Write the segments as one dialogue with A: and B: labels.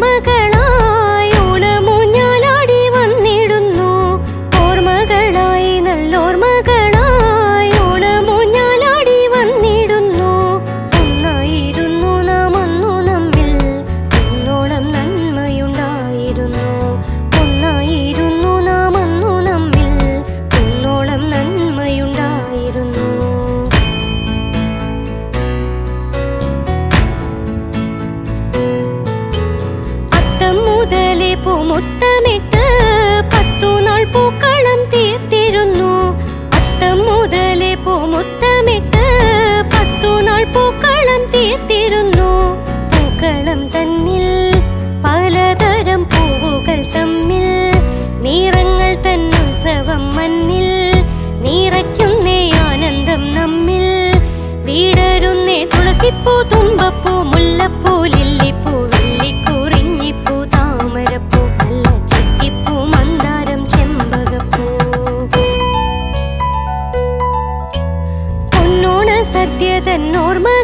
A: நமக മുതലേ പൂമുത്തമിട്ട് പത്തു നാൾ പൂക്കളം തീർത്തിരുന്നു. അത്തം മുതലേ പൂമുത്തമിട്ട് പത്തു നാൾ പൂക്കളം തീർത്തിരുന്നു. പൂക്കളം തന്നിൽ പലതരം പൂവുകൾ തമ്മിൽ നിറങ്ങൾ തന്നുത്സവം മണ്ണിൽ നിറയ്ക്കുന്നേ ആനന്ദം നമ്മിൽ. വീടരുന്നേ തുളസിപ്പൂ തുമ്പപ്പൂ മുല്ലപ്പൂ ലില്ലിപ്പൂ தன்னோர்மை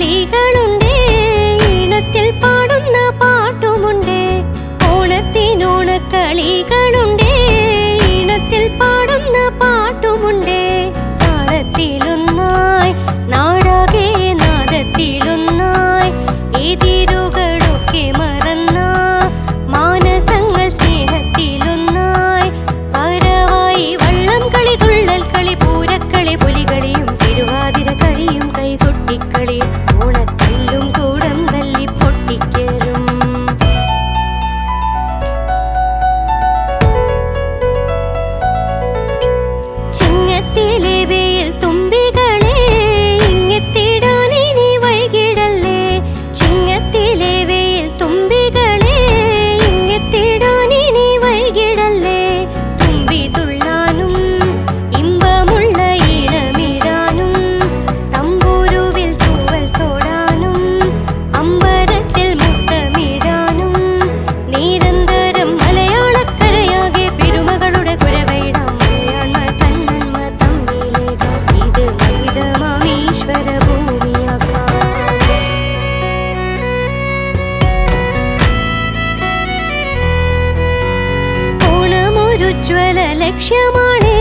A: കളികളുണ്ട് ഇണത്തിൽ പാടുന്ന പാട്ടുമുണ്ട്. ഓണത്തിനോണക്കളികൾ ഉജ്വല ലക്ഷ്യമാണേ.